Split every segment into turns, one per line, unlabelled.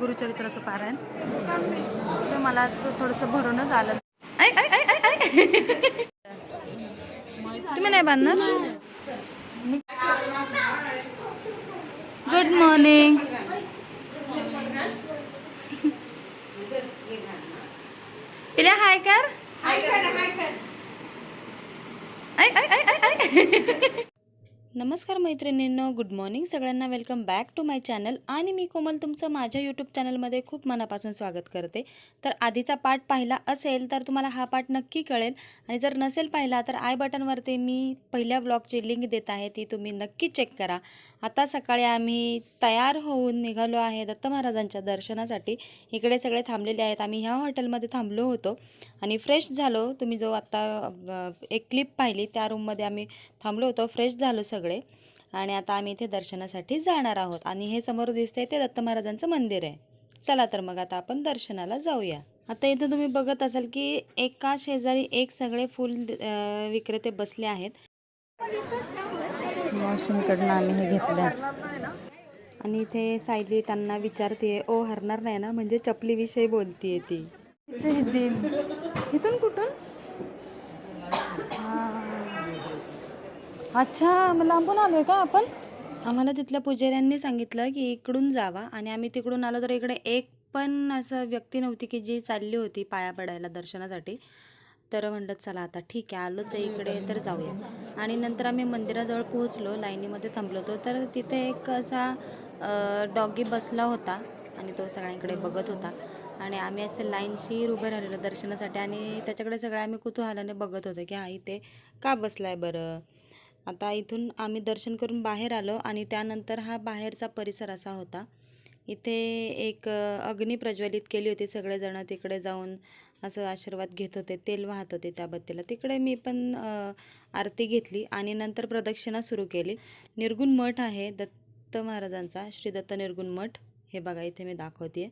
गुरुचरित्राचं पारायण. तर मला तो थोडंसं भरूनच आलं. ऐ, ऐ, ऐ, ऐ, तुम्ही नाही बांधणार? गुड मॉर्निंग पिल्या हाय कर ऐ, ऐ, ऐ, ऐ, ऐ. नमस्कार मैत्रिणींनो गुड मॉर्निंग सगळ्यांना welcome back to my channel आणि मी कोमल तुमचं माझ्या यूट्यूब चॅनलमध्ये खूप मनापासून स्वागत करते. तर आधीचा पाठ पाहिला असेल तर तुम्हाला हा पाठ नक्की कळेल. आणि जर नसेल पाहिला तर आय बटनवरती मी पहिल्या ब्लॉगची लिंक देत आहे ती तुम्ही नक्की चेक करा. आता सकाळी आम्ही तयार होऊन निघालो आहे दत्त महाराजांच्या दर्शनासाठी. इकडे सगळे थांबलेले आहेत. आम्ही ह्या हॉटेलमध्ये थांबलो होतो आणि फ्रेश झालो. तुम्ही जो आत्ता एक क्लिप पाहिली त्या रूममध्ये आम्ही थांबलो होतो. फ्रेश झालो सगळे आणि आता आम्ही इथे दर्शनासाठी जाणार आहोत. आणि हे समोर दिसतंय ते दत्त महाराजांचं मंदिर आहे. चला तर मग आता आपण दर्शनाला जाऊया. आता इथं तुम्ही बघत असाल की एका शेजारी एक सगळे फुल विक्रेते बसले आहेत. मावशींकडनं आम्ही हे घेतलं आणि इथे सायली त्यांना विचारते ओ हरणार नाही ना? म्हणजे चपलीविषयी बोलतीये ती. इथून कुठून. अच्छा मग लांबून आलोय का आपण? आम्हाला तिथल्या पुजाऱ्यांनी सांगितलं की इकडून जावा. आणि आम्ही तिकडून आलो तर इकडे एक पण असं व्यक्ती नव्हती की जी चालली होती पाया पडायला दर्शनासाठी. तर म्हणलं चला आता ठीक आहे आलोच आहे इकडे तर जाऊया. आणि नंतर आम्ही मंदिराजवळ पोहोचलो लाईनीमध्ये थांबलो होतो. तर तिथे एक असा डॉगी बसला होता आणि तो सगळ्यांकडे बघत होता. आणि आम्ही असे लाईनशीर उभे राहिलेलो दर्शनासाठी आणि त्याच्याकडे सगळं आम्ही कुतूहलाने बघत होतो की हा इथे का बसलाय बरं? आता इथून आम्ही दर्शन करून बाहेर आलो आणि त्यानंतर हा बाहेरचा परिसर असा होता. इथे एक अग्नी प्रज्वलित केली होती. सगळेजण तिकडे जाऊन असं आशीर्वाद घेत होते. तेल वाहत होते त्याबद्दल तिकडे मी पण आरती घेतली आणि नंतर प्रदक्षिणा सुरू केली. निर्गुण मठ आहे दत्त महाराजांचा श्री दत्त निर्गुण मठ. हे बघा इथे मी दाखवते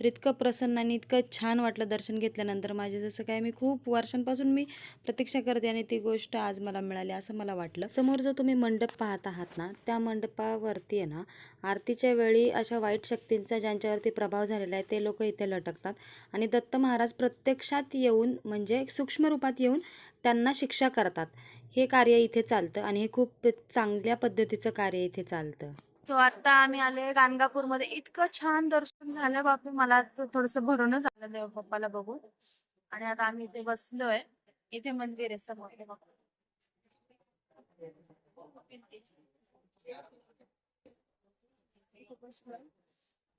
तर इतकं प्रसन्न आणि इतकं छान वाटलं दर्शन घेतल्यानंतर माझे जसं काय मी खूप वर्षांपासून मी प्रतीक्षा करते आणि ती गोष्ट आज मला मिळाली असं मला वाटलं. समोर जो तुम्ही मंडप पाहत आहात ना त्या मंडपावरती आहे ना आरतीच्या वेळी अशा वाईट शक्तींचा ज्यांच्यावरती प्रभाव झालेला आहे ते लोक इथे लटकतात. आणि दत्त महाराज प्रत्यक्षात येऊन म्हणजे सूक्ष्म रूपात येऊन त्यांना शिक्षा करतात. हे कार्य इथे चालतं आणि हे खूप चांगल्या पद्धतीचं कार्य इथे चालतं. सो आता आम्ही आले गाणगापूरमध्ये. इतकं छान दर्शन झालं बापरे मला थोडस भरूनच आलं देव पप्पाला बघून. आणि आता आम्ही इथे बसलोय. इथे मंदिर आहे समोर.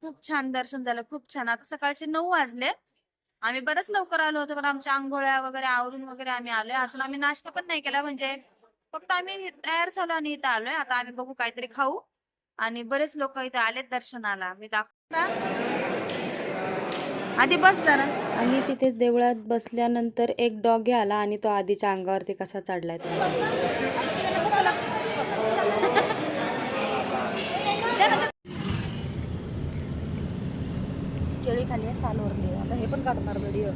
खूप छान दर्शन झालं खूप छान. आता सकाळचे नऊ वाजले. आम्ही बरंच लवकर आलो होतो पण आमच्या आंघोळ्या वगैरे आवरून वगैरे आम्ही आलोय. अजून आम्ही नाश्ता पण नाही केला म्हणजे फक्त आम्ही तयार झालो आणि इथं आलोय. आता आम्ही बघू काहीतरी खाऊ. आणि बरेच लोक इथे आलेत दर्शनाला. मी दाखवला आधी बस जरा. आणि तिथे देवळात बसल्यानंतर एक डॉगी आला आणि तो आधीच्या अंगावरती कसा चढलाय केळी खाली आहे, साल ओरली आता हे पण काढणार व्हिडिओ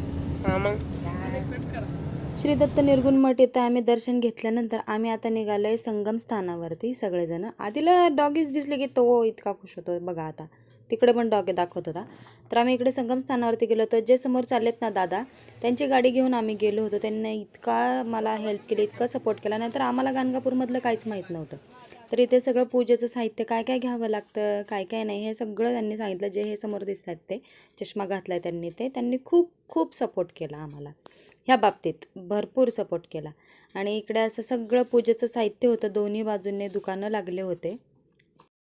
श्री दत्त निर्गुण मठ येथे आम्ही दर्शन घेतल्यानंतर आम्ही आता निघालोय संगम स्थानावरती सगळेजण. आधीला डॉगीज दिसले की तो इतका खुश होतो. बघा आता. तिकडे पण डॉगे दाखवत होता. तर आम्ही इकडे संगम स्थानावरती गेलो होतो. जे समोर चाललेत ना दादा त्यांची गाडी घेऊन आम्ही गेलो होतो. त्यांनी इतका मला हेल्प केली इतका सपोर्ट केला. नाहीतर आम्हाला गाणगापूरमधलं काहीच माहीत नव्हतं. तर इथे सगळं पूजेचं साहित्य काय काय घ्यावं लागतं काय काय नाही हे सगळं त्यांनी सांगितलं. जे हे समोर दिसत आहेत ते चष्मा घातला त्यांनी ते. त्यांनी खूप खूप सपोर्ट केला आम्हाला. ह्या बाबतीत भरपूर सपोर्ट केला. आणि इकडे असं सगळं पूजेचं साहित्य होतं. दोन्ही बाजूने दुकानं लागले होते.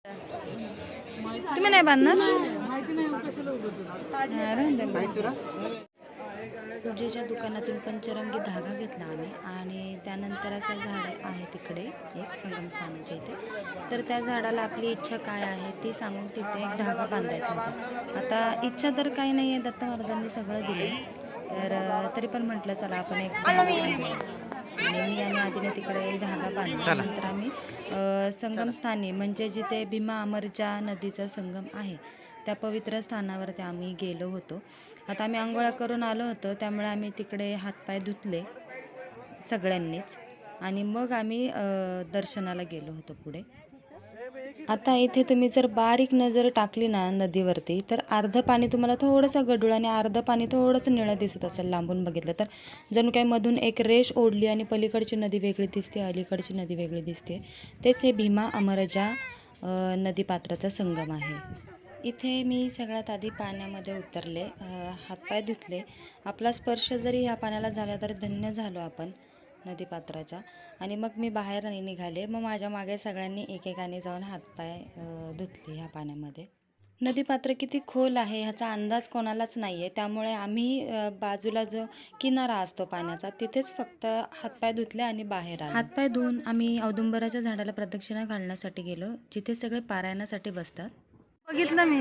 तुम्ही नाही बांधणार? पूजेच्या दुकानातून पंचरंगी धागा घेतला आम्ही. आणि त्यानंतर असं झाड आहे तिकडे एक संगम स्थानाच्या इथे. तर त्या झाडाला आपली इच्छा काय आहे ती सांगून तिथे एक धागा बांधायचा होता. आता इच्छा तर काही नाही आहे दत्त महाराजांनी सगळं दिलं तर तरी पण म्हटलं चला आपण एक. आणि मी आणि आधीने तिकडे धागा बांधला नंतर आम्ही संगमस्थानी म्हणजे जिथे भीमा अमरजा नदीचा संगम आहे त्या पवित्र स्थानावरती आम्ही गेलो होतो. आता आम्ही आंघोळा करून आलो होतो त्यामुळे आम्ही तिकडे हातपाय धुतले सगळ्यांनीच. आणि मग आम्ही दर्शनाला गेलो होतो पुढे. आता इथे तुम्ही जर बारीक नजर टाकली ना नदीवरती तर अर्धं पाणी तुम्हाला थोडंसं गडूळ आणि अर्धं पाणी थोडंसं निळं दिसत असेल लांबून बघितलं तर. जणू काय मधून एक रेष ओढली आणि पलीकडची नदी वेगळी दिसते अलीकडची नदी वेगळी दिसते. तेच हे भीमा अमरजा नदीपात्राचा संगम आहे. इथे मी सगळ्यात आधी पाण्यामध्ये उतरले हातपाय धुतले. आपला स्पर्श जरी ह्या पाण्याला झाला तर धन्य झालो आपण. नदीपात्राच्या. आणि मग मी बाहेर निघाले. मग माझ्या मागे सगळ्यांनी एकेकाने जाऊन हातपाय धुतले ह्या पाण्यामध्ये. नदीपात्र किती खोल आहे ह्याचा अंदाज कोणालाच नाही आहे त्यामुळे आम्ही बाजूला जो किनारा असतो पाण्याचा तिथेच फक्त हातपाय धुतले आणि बाहेर आलो. हातपाय धुवून आम्ही औदुंबराच्या झाडाला प्रदक्षिणा घालण्यासाठी गेलो जिथे सगळे पारायणासाठी बसतात. बघितलं मी.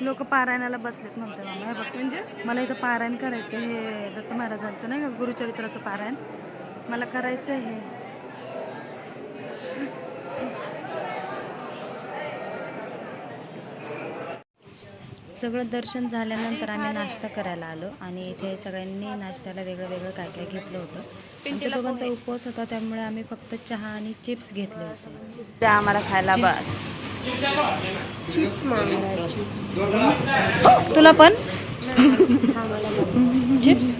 लोक पारायणाला बसलेत म्हणते मला हे बघ म्हणजे? मला इथं पारायण करायचं हे दत्त महाराजांचं नाही का गुरुचरित्राचं पारायण? मला करायचं आहे हे. सगळं दर्शन झाल्यानंतर आम्ही नाश्ता करायला आलो आणि इथे सगळ्यांनी नाश्त्याला वेगळं वेगळं काय काय घेतलं होतं. आमच्या दोघांचा उपवास होता त्यामुळे आम्ही फक्त चहा आणि चिप्स घेतले होते. चिप्स आम्हाला खायला बस.
चिप्स मागणार चिप्स
तुला पण? चिप्स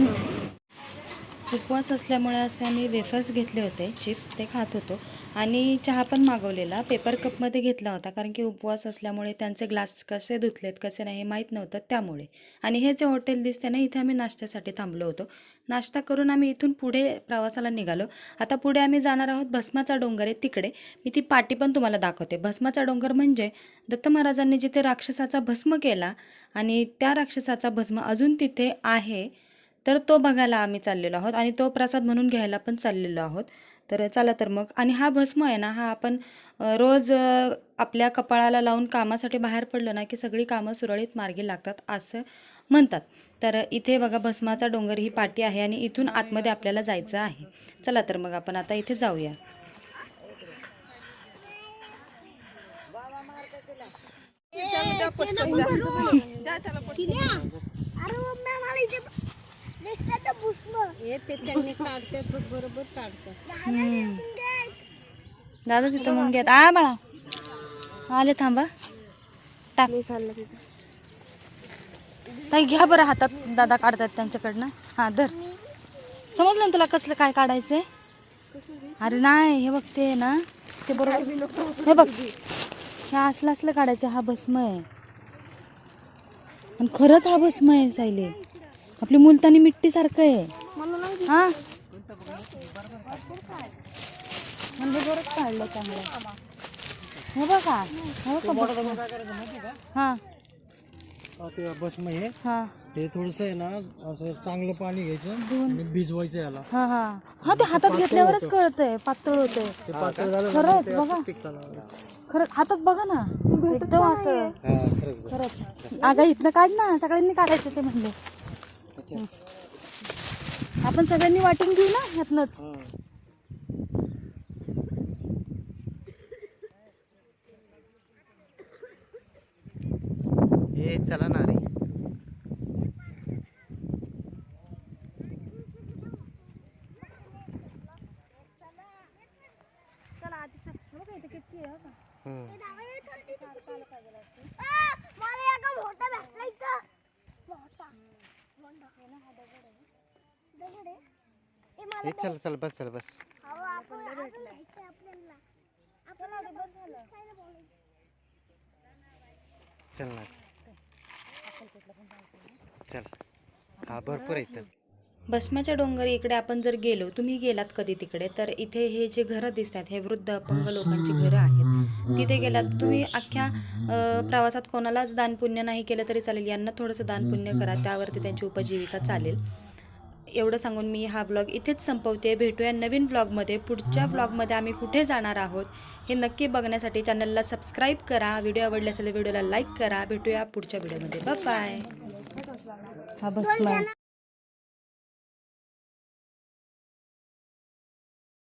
उपवास असल्यामुळे असे आम्ही वेफर्स घेतले होते. चिप्स ते खात होतो. आणि चहा पण मागवलेला. पेपर कपमध्ये घेतला होता कारण की उपवास असल्यामुळे त्यांचे ग्लास कसे धुतलेत कसे नाही हे माहीत नव्हतं त्यामुळे. आणि हे जे हॉटेल दिसते ना इथे आम्ही नाश्त्यासाठी थांबलो होतो. नाश्ता करून आम्ही इथून पुढे प्रवासाला निघालो. आता पुढे आम्ही जाणार आहोत भस्माचा डोंगर आहे तिकडे. मी ती पाटी पण तुम्हाला दाखवते. भस्माचा डोंगर म्हणजे दत्त महाराजांनी जिथे राक्षसाचा भस्म केला आणि त्या राक्षसाचा भस्म अजून तिथे आहे तर तो बघायला आम्ही चाललेलो आहोत आणि तो प्रसाद म्हणून घ्यायला पण चाललेलो आहोत. तर चला तर मग. आणि हा भस्म आहे ना हा आपण रोज आपल्या कपाळाला लावून कामासाठी बाहेर पडलो ना की सगळी कामं सुरळीत मार्गी लागतात असं म्हणतात. तर इथे बघा भस्माचा डोंगर ही पाटी आहे आणि इथून आतमध्ये आपल्याला जायचं आहे. चला तर मग आपण आता इथे जाऊया.
त्यांनी बरोबर काढतात.
दादा तिथं मुंग्यात आ बाळा. आले थांबा. टाक.
चाललं तिथं.
ताई घ्या बरं हातात. दादा काढतात त्यांच्याकडनं. हां धर. समजलं ना तुला कसलं काय काढायचंय? अरे नाही हे बघ ते ना. ते बरोबर. हे बघ. हे असलं असलं काढायचं. हा भस्म आहे. आणि खरंच हा भस्म आहे सायले. आपली मुलतानी मिट्टी सारखं आहे. हा? म्हणजे बरंच काढलं चांगलं. हे बघा हे बघा. हा.
ते भस्म हे
हा.
हे थोडस आहे ना असं चांगलं पाणी घ्यायचं आणि भिजवायचं याला.
हा हा. हा ते हातात घेतल्यावरच कळतंय पातळ होतंय.
ते पातळ झालं
खरंच बघा. खरंच हातात बघा ना. एकदम असं.
हा खरंच
खरंच. अगं इथनं काढ ना. सगळ्यांनी काढायचं ते म्हणले. आपण सगळ्यांनी वाटून घेऊ ना ह्यातलंच.
हे. चला ना रे. हे चल चल बस चल बस. चल ना. चल. हा भरपूर आहे
भस्माच्या डोंगरी इकडे आपण जर गेलो तुम्ही गेलात कधी तिकडे? तर इथे हे जे घरं दिसतात हे वृद्ध अपंग लोकांची घरं आहेत. तिथे गेलात तुम्ही अख्ख्या प्रवासात कोणालाच दानपुण्य नाही केलं तरी चालेल. यांना थोडंसं दानपुण्य करा त्यावरती त्यांची उपजीविका चालेल. एवढं सांगून मी हा ब्लॉग इथेच संपवते. भेटूया नवीन ब्लॉगमध्ये पुढच्या ब्लॉगमध्ये आम्ही कुठे जाणार आहोत हे नक्की बघण्यासाठी चॅनलला सबस्क्राईब करा. व्हिडिओ आवडले असेल व्हिडिओला लाईक करा. भेटूया पुढच्या व्हिडिओमध्ये बाय हा बस